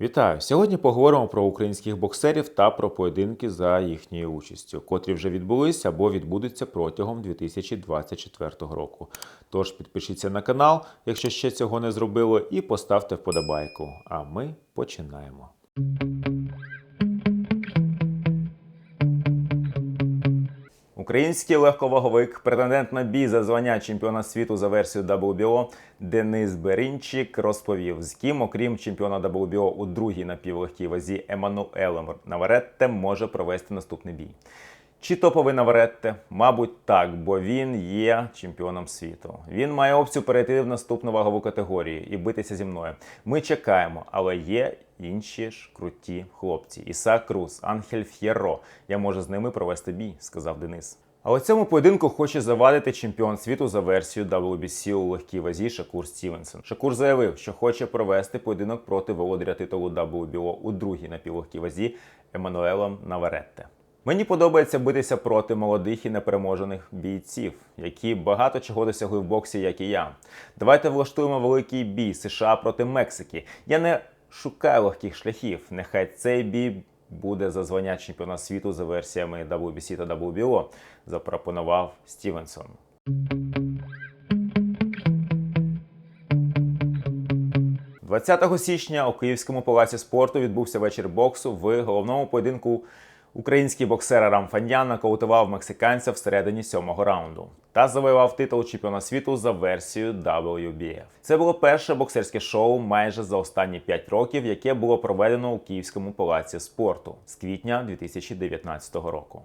Вітаю! Сьогодні поговоримо про українських боксерів та про поєдинки за їхньою участю, котрі вже відбулися або відбудуться протягом 2024 року. Тож підпишіться на канал, якщо ще цього не зробили, і поставте вподобайку. А ми починаємо. Український легковаговик, претендент на бій за звання чемпіона світу за версією WBO Денис Берінчик розповів, з ким, окрім чемпіона WBO у другій напівлегкій вазі Еммануелем Наваретте може провести наступний бій. Чи топовий Наваретте? Мабуть, так, бо він є чемпіоном світу. Він має опцію перейти в наступну вагову категорію і битися зі мною. Ми чекаємо, але є інші ж круті хлопці. Ісак Круз, Анхель Ф'єро. Я можу з ними провести бій, сказав Денис. Але цьому поєдинку хоче завадити чемпіон світу за версією WBC у легкій вазі Шакур Стівенсон. Шакур заявив, що хоче провести поєдинок проти володаря титулу WBO у другій напівлегкій вазі Еммануелом Наваретте. Мені подобається битися проти молодих і непереможених бійців, які багато чого досягли в боксі, як і я. Давайте влаштуємо великий бій США проти Мексики. Я не шукаю легких шляхів. Нехай цей бій буде за звання чемпіона світу за версіями WBC та WBO, запропонував Стівенсон. 20 січня у Київському палаці спорту відбувся вечір боксу. В головному поєдинку український боксер Арам Фаньян нокаутував мексиканця всередині сьомого раунду та завоював титул чемпіона світу за версією WBF. Це було перше боксерське шоу майже за останні 5 років, яке було проведено у Київському палаці спорту з квітня 2019 року.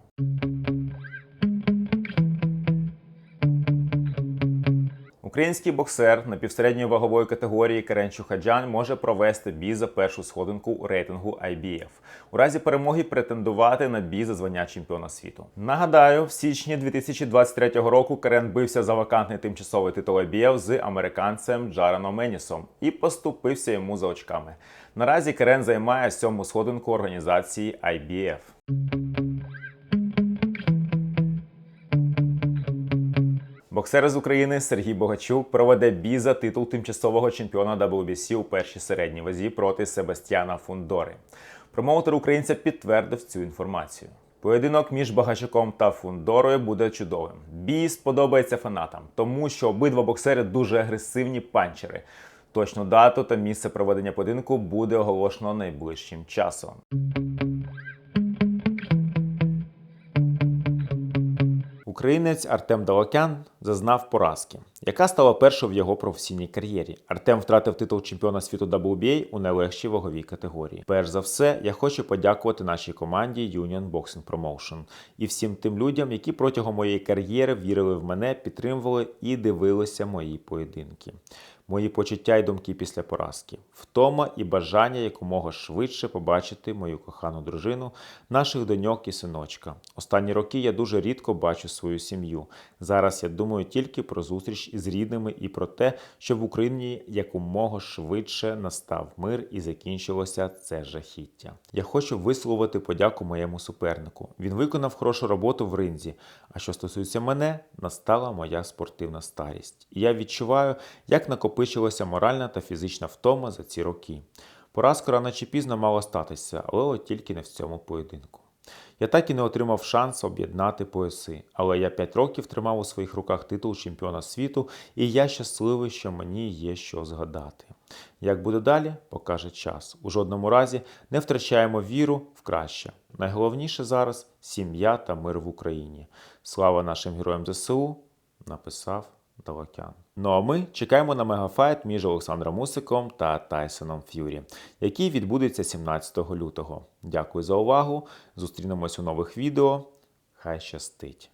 Український боксер напівсередньої вагової категорії Карен Чухаджан може провести бій за першу сходинку рейтингу IBF. У разі перемоги претендувати на бій за звання чемпіона світу. Нагадаю, в січні 2023 року Карен бився за вакантний тимчасовий титул IBF з американцем Джараном Менісом і поступився йому за очками. Наразі Карен займає сьому сходинку організації IBF. Боксер з України Сергій Богачук проведе бій за титул тимчасового чемпіона WBC у першій середній вазі проти Себастьяна Фундори. Промоутер українця підтвердив цю інформацію. Поєдинок між Багачуком та Фундорою буде чудовим. Бій сподобається фанатам, тому що обидва боксери дуже агресивні панчери. Точну дату та місце проведення поєдинку буде оголошено найближчим часом. Українець Артем Далокян зазнав поразки, яка стала першою в його професійній кар'єрі. Артем втратив титул чемпіона світу WBA у найлегшій ваговій категорії. Перш за все, я хочу подякувати нашій команді Union Boxing Promotion і всім тим людям, які протягом моєї кар'єри вірили в мене, підтримували і дивилися мої поєдинки. Мої почуття й думки після поразки, втома і бажання якомога швидше побачити мою кохану дружину, наших доньок і синочка. Останні роки я дуже рідко бачу свою сім'ю. Зараз я думаю тільки про зустріч із рідними і про те, щоб в Україні якомога швидше настав мир і закінчилося це жахіття. Я хочу висловити подяку моєму супернику. Він виконав хорошу роботу в ринзі. А що стосується мене, настала моя спортивна старість. І я відчуваю, як накопичилася моральна та фізична втома за ці роки. Поразка рано чи пізно мала статися, але от тільки не в цьому поєдинку. Я так і не отримав шанс об'єднати пояси, але я 5 років тримав у своїх руках титул чемпіона світу, і я щасливий, що мені є що згадати. Як буде далі, покаже час. У жодному разі не втрачаємо віру в краще. Найголовніше зараз сім'я та мир в Україні. Слава нашим героям ЗСУ, написав Далакян. Ну а ми чекаємо на мегафайт між Олександром Мусиком та Тайсоном Ф'юрі, який відбудеться 17 лютого. Дякую за увагу. Зустрінемось у нових відео. Хай щастить!